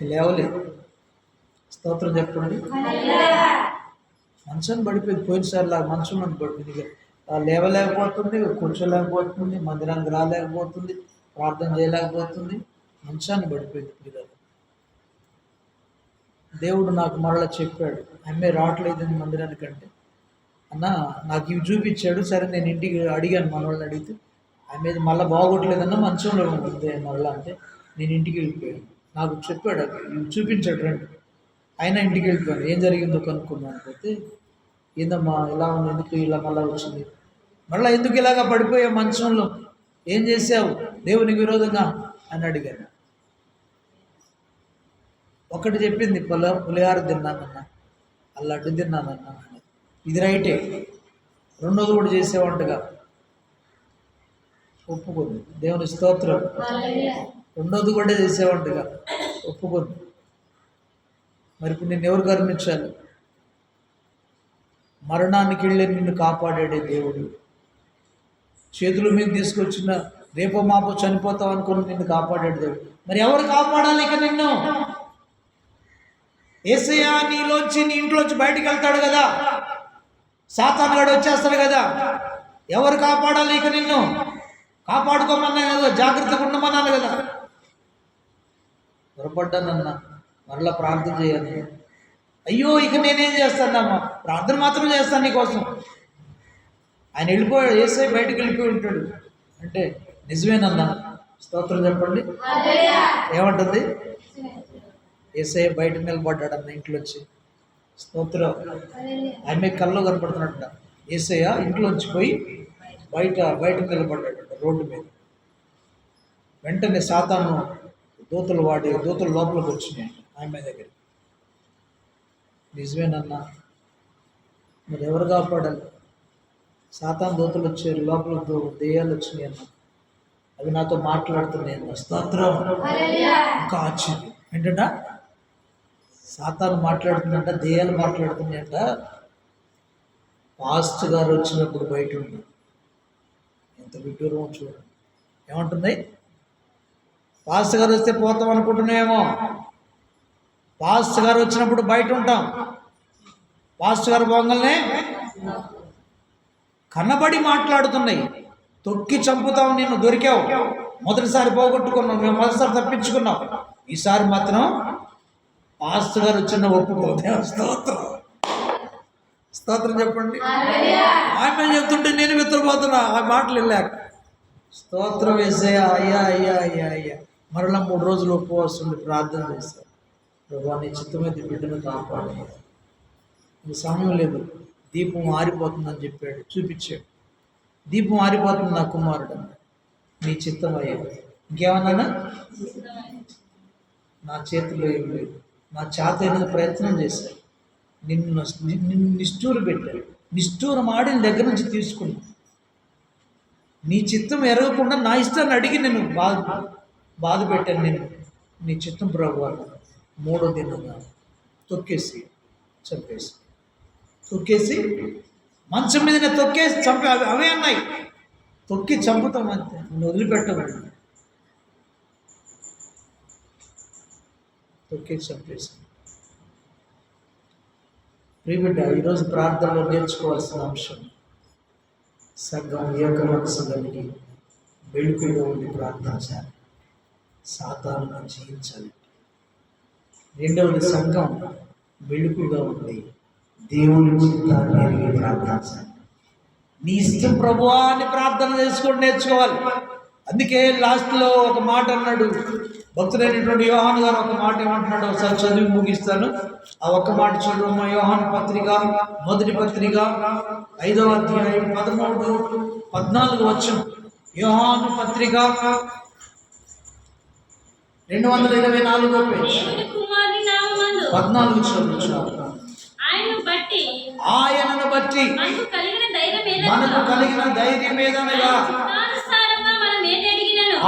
ఇక లేవలేదు. స్తోత్రం చెప్పండి మంచం పడిపోయింది. పోయినసారి లాగా మంచం అని పడిపోయింది. ఇక లేవలేకపోతుంది కూర్చోలేకపోతుంది మందిరానికి రాలేకపోతుంది ప్రార్థన చేయలేకపోతుంది. మంచాన్ని పడిపోయింది పిల్లలు. దేవుడు నాకు మరలా చెప్పాడు అమ్మే రావట్లేదని మందిరానికి అంటే అన్న నాకు ఇవి చూపించాడు. సరే నేను ఇంటికి అడిగాను మన వాళ్ళని అడిగితే ఆమె మళ్ళీ బాగోట్లేదన్న మంచంలో ఉంటుంది మళ్ళీ అంటే నేను ఇంటికి వెళ్ళిపోయాను. నాకు చెప్పాడు అది చూపించాడు రండి ఆయన ఇంటికి వెళ్ళిపోయాను. ఏం జరిగిందో కనుక్కున్నాను పోతే ఏందమ్మా ఇలా ఉంది ఎందుకు ఇలా మళ్ళీ వచ్చింది? మళ్ళీ ఎందుకు ఇలాగా పడిపోయావు మంచంలో? ఏం చేసావు దేవునికి విరోధంగా? అని అడిగాను. ఒకటి చెప్పింది పుల పులిహార తిన్నానన్న. అల్లడ్డు లడ్డు తిన్నానన్న. ఇది రైటే. రెండోది కూడా చేసేవంటగా. ఒప్పుకుంది. దేవుని స్తోత్రం. రెండోది కూడా చేసేవాడిగా ఒప్పుకొని మరి ఇప్పుడు నేను ఎవరు గర్మించాలి మరణానికి వెళ్ళి నిన్ను కాపాడాడే దేవుడు. చేతుల మీద తీసుకొచ్చిన రేపో మాపో చనిపోతావు అనుకుని నిన్ను కాపాడాడు దేవుడు. మరి ఎవరు కాపాడాలి ఇక నిన్ను? ఏసయ్యా నీలోంచి నీ ఇంట్లోంచి బయటికి వెళ్తాడు కదా. సాతాను గడు వచ్చేస్తాడు కదా. ఎవరు కాపాడాలి ఇక నిన్ను? కాపాడుకోమన్నా కదా జాగ్రత్తగా ఉండమన్నాను కదా. పొరపడ్డానన్నా మరలా ప్రార్థన చేయను. అయ్యో ఇక నేనేం చేస్తానమ్మా? ప్రార్థన మాత్రం చేస్తాను నీకోసం. ఆయన వెళ్ళిపోయాడు ఏసై బయటకు వెళ్ళిపోయి ఉంటాడు. అంటే నిజమేనన్నా? స్తోత్రం చెప్పండి. ఏమంటుంది? ఏసఐ బయట నిలబడ్డాడు అన్న ఇంట్లోంచి. స్తోత్రం. ఆమె కల్లో కనపడుతున్నట్ట. ఏసయ్య ఇంట్లోంచి పోయి బయట బయట నిలబడ్డాడు రోడ్డు మీద. వెంటనే సాతాను దూతలు వాడి దూతలు లోపలికి వచ్చినాయి ఆమె దగ్గర నిజమేనన్నా మరి ఎవరు కాపాడాలి? సాతాన్ దూతలు వచ్చారు లోపల దెయ్యాలు వచ్చినాయి అన్న. అవి నాతో మాట్లాడుతున్నాయి స్తోత్రం. ఇంకా ఆశ్చర్యం. ఏంటంట సాతాను మాట్లాడుతుందంట దెయ్యాలు మాట్లాడుతున్నాయంట. పాస్ట్ గారు వచ్చినప్పుడు బయట ఉంది ఎంత విడ్డూరమో చూడండి. ఏమంటుంది? పాస్ట్ గారు వస్తే పోతాం అనుకుంటున్నామేమో పాస్ట్ గారు వచ్చినప్పుడు బయట ఉంటాం. పాస్ట్ గారు పోగలనే? కన్నబడి మాట్లాడుతున్నాయి. తొక్కి చంపుతావు నిన్ను దొరికావు. మొదటిసారి పోగొట్టుకున్నావు. మేము మొదటిసారి తప్పించుకున్నాం. ఈసారి మాత్రం పాస్ట్ గారు వచ్చిన ఒప్పుకోతే స్తోత్రం. స్తోత్రం చెప్పండి. ఆమె చెప్తుంటే నేను మిత్రపోతున్నా. ఆ మాటలు వెళ్ళాక స్తోత్రం వేసే అయ్యా అయ్యా అయ్యా అయ్యా. మరలా మూడు రోజులు ఉపవాసం ఉండి ప్రార్థన చేశారు. ప్రభా నీ చిత్తమైతే బిడ్డను కాపాడు. ఇంక సమయం లేదు. దీపం ఆరిపోతుందని చెప్పాడు. చూపించాడు. దీపం ఆరిపోతుంది నా కుమారుడు నీ చిత్తం అయ్యా ఇంకేమన్నా నా చేతిలో ఏం లేదు. నా చేత అనేది ప్రయత్నం చేశాడు. నిన్ను నిన్ను నిష్ఠూరు పెట్టాడు. నిష్ఠూరం ఆడిన దగ్గర నుంచి తీసుకున్నాను నీ చిత్తం ఎరగకుండా నా ఇష్టాన్ని అడిగి నేను బాధ బాధ పెట్టాను నేను. నీ చిత్తం ప్రభు మూడో దినంగా తొక్కేసి చంపేసి తొక్కేసి మంచం మీదనే తొక్కేసి చంపే అవి అవే అన్నాయి. తొక్కి చంపుతాం అంతే నువ్వు వదిలిపెట్టమని తొక్కేసి చంపేసి. ప్రియబిడ్డ ఈరోజు ప్రార్థనలో నేర్చుకోవాల్సిన అంశం సంఘం ఏక మనసు కలిగి వెలుగులో ఉండి ప్రార్థించాలి. సాతాను జయించాలి రెండవది సంఘం వెలుగుగా ఉంది దేవుని చిత్తాన్ని ప్రార్థన ప్రార్థించాలి. నీ ఇష్టం ప్రభువా అని ప్రార్థన చేసుకొని నేర్చుకోవాలి. అందుకే లాస్ట్లో ఒక మాట అన్నాడు. భక్తుడైనటువంటి యోహాన్ గారు ఒక మాట ఏమంటున్నాడు ఒకసారి చదివి ముగిస్తాను. ఆ ఒక్క మాట చదువు యోహాన్ పత్రిక మొదటి పత్రిక ఐదవ అధ్యాయం పదమూడు పద్నాలుగు వచ్చం యోహాను పత్రిక రెండు వందల ఇరవై నాలుగో పద్నాలుగు ఆయనను బట్టి ఆయనను బట్టి మనకు కలిగిన ధైర్యం ఏదనగా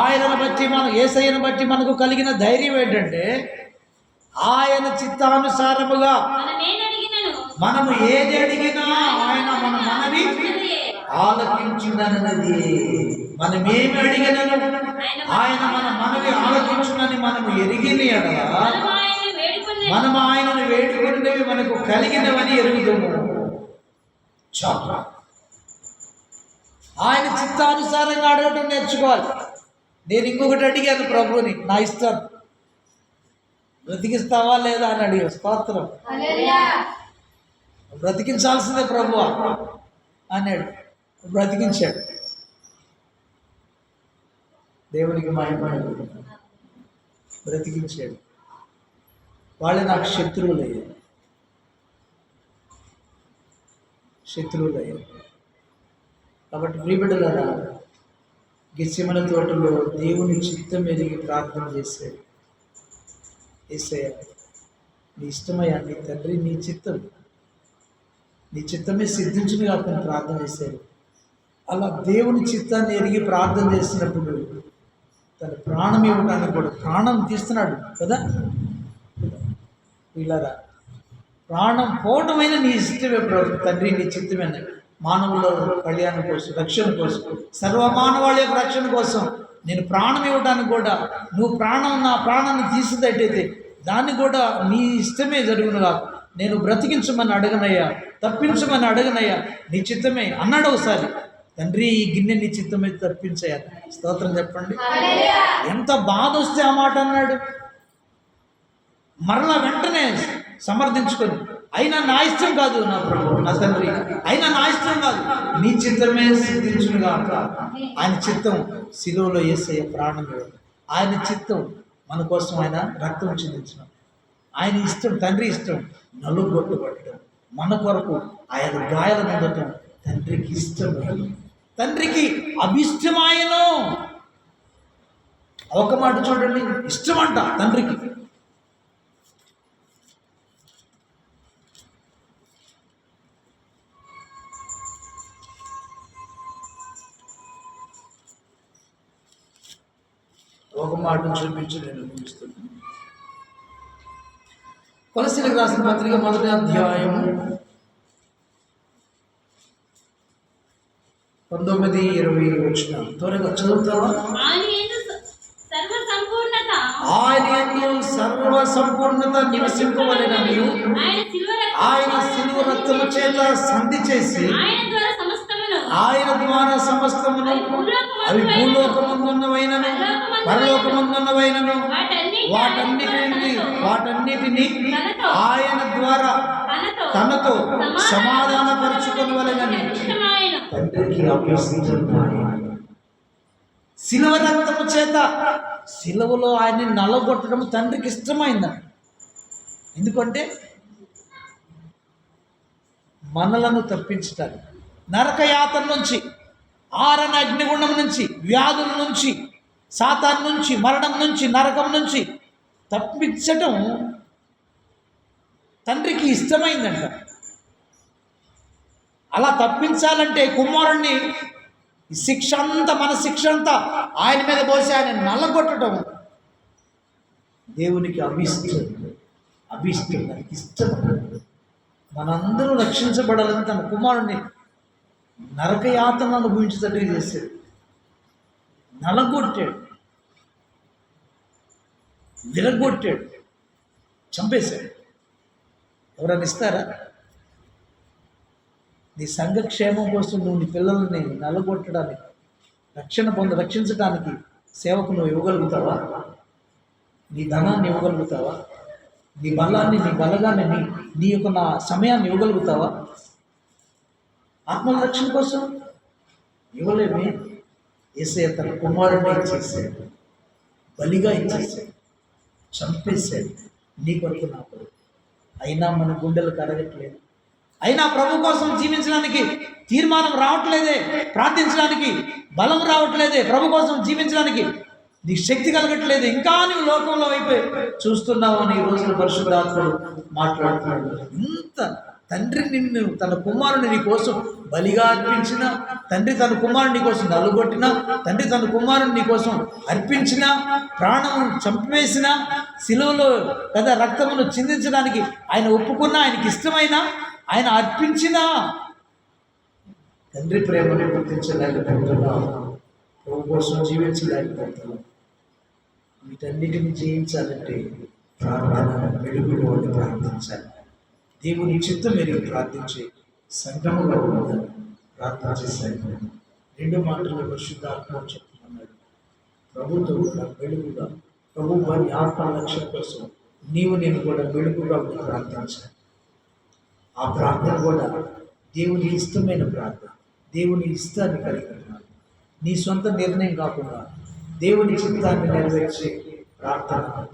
ఆయనను బట్టి మన ఏసయ్యను బట్టి మనకు కలిగిన ధైర్యం ఏంటంటే ఆయన చిత్తానుసారముగా మనము ఏది అడిగినా ఆయన మన మనవి అదే ఆలకించునన్నది మనం ఏమి అడిగినను? ఆయన మన మనవి ఆలకించునని మనము ఎరిగిన ఎడల మనము ఆయన మనం ఆయనను వేడుకున్నవి మనకు కలిగినవని ఎరుగుదము. చాలు. ఆయన చిత్తానుసారంగా అడగటం నేర్చుకోవాలి. నేను ఇంకొకటి అడిగాను ప్రభుని నా ఇష్టం. బ్రతికిస్తావా లేదా అని అడిగాను స్తోత్రం. బ్రతికించాల్సిందే ప్రభు అన్నాడు. బ్రతికించాడు. దేవునికి మహిమ బ్రతికించాడు. వాళ్ళు నాకు శత్రువులయ్యారు. శత్రువులయ్యారు. కాబట్టి ప్రియబిడ్డలారా గిసిమల తోటలో దేవుని చిత్తం ఎరిగి ప్రార్థన చేశాడు. ఏసయ్య నీ ఇష్టమయ్యా నీ తండ్రి నీ చిత్తం. నీ చిత్తమే సిద్ధించుని కాకుండా ప్రార్థన చేశాడు. అలా దేవుని చిత్తాన్ని ఎరిగి ప్రార్థన చేసినప్పుడు తన ప్రాణం ఇవ్వడానికి కూడా ప్రాణం తీస్తున్నాడు కదా? వీళ్ళరా ప్రాణం పోవటమైన నీ ఇష్టమే ప్రభు తండ్రి నీ చిత్తమైన మానవుల కళ్యాణం కోసం రక్షణ కోసం సర్వమానవాళ యొక్క రక్షణ కోసం నేను ప్రాణం ఇవ్వడానికి కూడా నువ్వు ప్రాణం నా ప్రాణాన్ని తీసినట్టయితే దాన్ని కూడా నీ ఇష్టమే జరుగునుగా నేను బ్రతికించమని అడగనయ్యా తప్పించమని అడగనయ్యా నీ చిత్తమే అన్నాడు ఒకసారి. తండ్రి ఈ గిన్నె నీ చిత్తమే తప్పించయ్యా స్తోత్రం చెప్పండి. ఎంత బాధ వస్తే ఆ మాట అన్నాడు. మరలా వెంటనే సమర్థించుకొని అయినా నా ఇష్టం కాదు నా ప్రభు నా తండ్రి అయినా నా ఇష్టం కాదు నీ చిత్తమే సిద్ధించునుగా ఆయన చిత్తం శిలువలో వేసే ప్రాణం. ఆయన చిత్తం మన కోసం ఆయన రక్తం చిందించడం ఆయన ఇష్టం తండ్రి ఇష్టం నలుగొట్టుబట్టడం మన కొరకు ఆయన గాయాలు పొందటం తండ్రికి ఇష్టం తండ్రికి అభిష్టమాయను. ఒక మాట చూడండి. ఇష్టమంట తండ్రికి. ఒక మాట చూపించి నేను ముగిస్తున్నాను. కొలసిలకు రాసిన పత్రిక మొదటి అధ్యాయం పంతొమ్మిది ఇరవై వచ్చిన. త్వరగా చదువుతావా? ఆయన సర్వ సంపూర్ణత నివసింపవలెనని ఆయన సిలువ రక్తము చేత సంధి చేసి ఆయన ద్వారా సమస్తమును అవి భూలోకమందున్నవైనను పరలోకమందున్నవైనను. వాటన్నిటి వాటన్నిటిని వాటన్నిటిని ఆయన ద్వారా తనతో తనతో సమాధానపరుచుకొని వలనని ఇష్టమాయను తండ్రికి అభ్యసించున్నాడు శిలవ రక్తము చేత శిలవలో ఆయన్ని నల్లగొట్టడం తండ్రికి ఇష్టమైందంట ఎందుకంటే మనలను తప్పించటానికి నరకయాతన నుంచి ఆరణ అగ్నిగుండం నుంచి వ్యాధుల నుంచి సాతాన్ నుంచి మరణం నుంచి నరకం నుంచి తప్పించటం తండ్రికి ఇష్టమైందంట. అలా తప్పించాలంటే కుమారుణ్ణి శిక్ష అంతా మన శిక్ష అంతా ఆయన మీద పోసి ఆయన నల్లగొట్టడం. దేవునికి అభిష్టం. అభిష్టం దానికి ఇష్టం. మనందరూ రక్షించబడాలని తన కుమారుణ్ణి నరకయాతను అనుభవించేటట్టు చేశాడు. నలగొట్టాడు. విరగొట్టాడు. చంపేశాడు. ఎవరైనా ఇస్తారా? నీ సంఘక్షేమం కోసం నువ్వు నీ పిల్లల్ని నలగొట్టడానికి రక్షణ పొంద రక్షించడానికి సేవకు నువ్వు ఇవ్వగలుగుతావా? నీ ధనాన్ని ఇవ్వగలుగుతావా? నీ బలాన్ని నీ బలగాన్ని నీ నీ యొక్క నా సమయాన్ని ఇవ్వగలుగుతావా? ఆత్మల రక్షణ కోసం ఇవ్వలేమే. ఏసే తన కుమారుడిని ఇచ్చేసాడు బలిగా ఇచ్చేసాడు చంపేశాడు. నీ కొరకు నా కొరకు. అయినా మన గుండెలు కరగట్లేదు. అయినా ప్రభు కోసం జీవించడానికి తీర్మానం రావట్లేదే ప్రార్థించడానికి బలం రావట్లేదే ప్రభు కోసం జీవించడానికి నీకు శక్తి కలగట్లేదు. ఇంకా నువ్వు లోకంలో అయిపోయి చూస్తున్నావు అని ఈ రోజున పరిశుద్ధాత్ముడు మాట్లాడుతున్నాడు. ఇంత తండ్రి నిన్ను తన కుమారుని నీ కోసం బలిగా అర్పించిన తండ్రి తన కుమారుని కోసం నలుగొట్టిన తండ్రి తన కుమారుని నీ కోసం అర్పించిన ప్రాణం చంపివేసిన శిలువలో కదా రక్తమును చిందించడానికి ఆయన ఒప్పుకున్న ఆయనకి ఇష్టమైన ఆయన అర్పించిన. తండ్రి ప్రేమను గుర్తించలేకపోతున్నాం ప్రభు కోసం జీవించలేకపోతున్నాం వీటన్నిటిని జీవించాలంటే ప్రార్థన వెలుగులో ప్రార్థించాలి. దేవుని చిత్తం మీరు ప్రార్థించే సంఘములో ఉండాలి ప్రార్థన చేశాను రెండు మాటలు పరిశుద్ధాత్మ చెప్తున్నాడు. ప్రభుతో కూడా వెలుగుగా ప్రభు వారి ఆత్మ లక్ష్యం కోసం నీవు నేను కూడా వెలుగుగా ఉండి ప్రార్థించాను ఆ ప్రార్థన కూడా దేవుని ఇష్టమైన ప్రార్థన. దేవుని ఇష్టాన్ని కలిగి నీ సొంత నిర్ణయం కాకుండా దేవుని చిత్తాన్ని నెరవేర్చే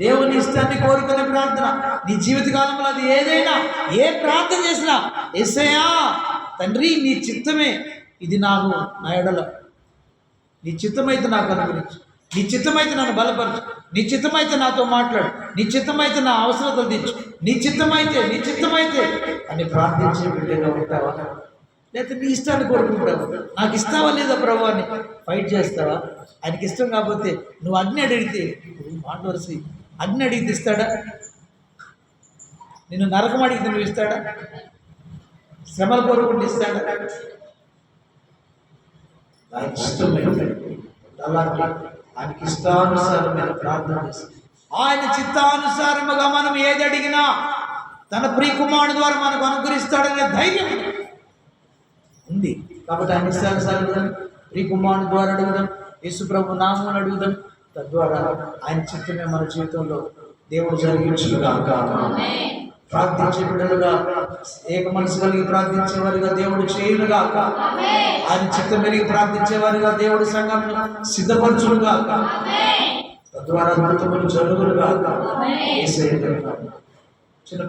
దేవుని ఇష్టాన్ని కోరుకునే ప్రార్థన. నీ జీవితకాలంలో అది ఏదైనా ఏ ప్రార్థన చేసినా ఎస్సయా తండ్రి నీ చిత్తమే ఇది నాకు నా ఎడల. నీ చిత్తమైతే నాకు అనుగ్రహించు. నీ చిత్తమైతే నన్ను బలపరచు. నీ చిత్తమైతే నాతో మాట్లాడు. నీ చిత్తమైతే నా అవసరతలు తెచ్చు నీ చిత్తమైతే నీ చిత్తమైతే అని ప్రార్థించే బిడ్డగా ఉంటావా? లేకపోతే నీ ఇష్టాన్ని కోరుకుంటావా. నాకు ఇస్తావా లేదా ప్రభు అని ఫైట్ చేస్తావా? ఆయనకి ఇష్టం కాకపోతే నువ్వు అగ్ని అడిగితే ఇప్పుడు మాట అగ్ని అడిగితే ఇస్తాడా? నిన్ను నరకం అడిగితే నువ్వు ఇస్తాడా? శ్రమలు కోరుకుంటే ఇస్తాడా? ఆయనకి ఇష్టమైతే అలాగే ఆయనకి ఇష్టానుసారమైన ప్రార్థన చేస్తాం ఆయన చిత్తానుసారముగా మనం ఏది అడిగినా తన ప్రియకుమారుడు ద్వారా మనకు అనుగ్రహిస్తాడనే ధైర్యం ఉంది. కాబట్టి ఆయన ఇష్టానుసారం ప్రియకుమారుడు ద్వారా అడుగుదాం. యేసు ప్రభు నామం అడుగుదాం. తద్వారా ఆయన చిత్తమే మన జీవితంలో దేవుడు జరిగించుగాక ప్రార్థించే బిడ్డలుగా ఏక మనసు కలిగి ప్రార్థించే వారిగా దేవుడు చేయులుగాక ఆయన చిత్తం పెరిగి ప్రార్థించే వారిగా దేవుడు సంఘం సిద్ధపరచులుగాక తద్వారా అద్భుతములు జరుగునుగాక. చిన్న